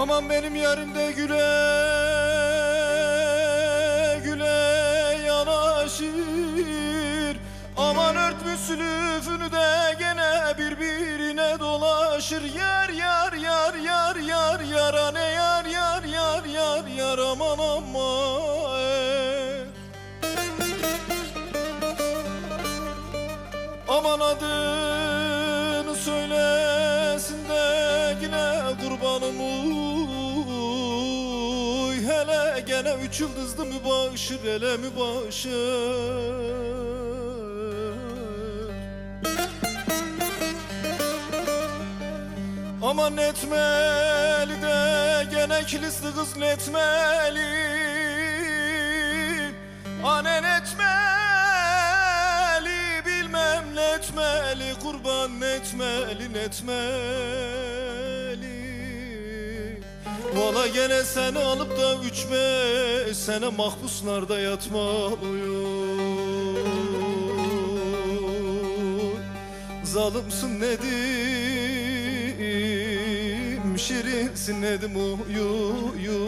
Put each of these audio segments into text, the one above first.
Aman benim yarimde güle güle yanaşır. Aman örtmüş sülüfünü de gene birbirine dolaşır. Yar yar yar yar yar yara ne yar yar yar yar yar aman aman Aman adını söylesin de yine kurbanım uy Gene üç yıldızlı mübaşir hele mübaşir. Aman netmeli de gene kilisli kız netmeli. Anen etmeli bilmem netmeli kurban netmeli netmeli Valla gene seni alıp da üç beş sene mahpuslarda yatmalıyım. Zalımsın nedim Şirinsin nedim uyu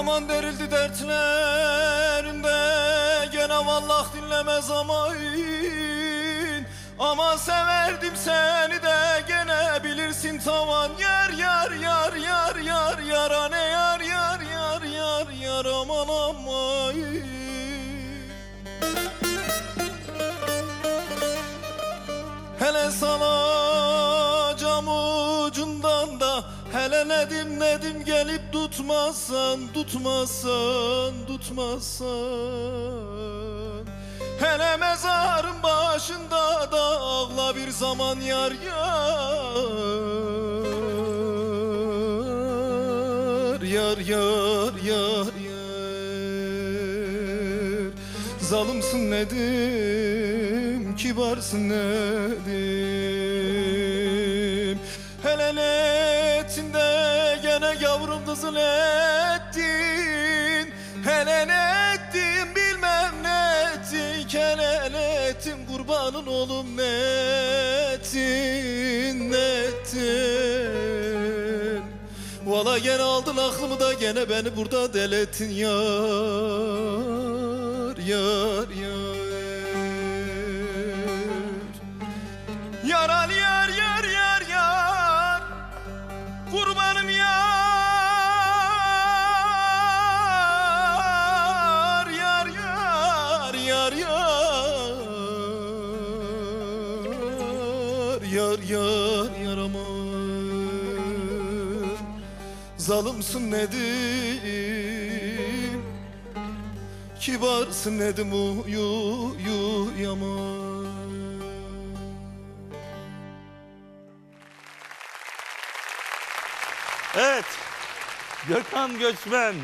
Aman derildi dertlerinde gene vallah dinlemez amayın Ama severdim seni de gene bilirsin tavan. Yar yar yar yar yar yara ne yar yar yar yar yar aman amayın Hele nedim nedim gelip tutmazsan Tutmazsan, tutmazsan. Hele mezarın başında da ağla bir zaman yar yar. Yar yar yar yar. Zalımsın nedim, kibarsın nedim Hele netinde gene yavrum kızıl ettin. Hele ne ettin bilmem ne ettin. Hele ne ettin kurbanın oğlum ne ettin ne ettin. Valla gene aldın aklımı da gene beni burada delettin. Yar yar Yar yar yar Yar yar yar aman Zalımsın nedim Kibarsın nedim uyu uyu yaman Evet. Gökhan Göçmen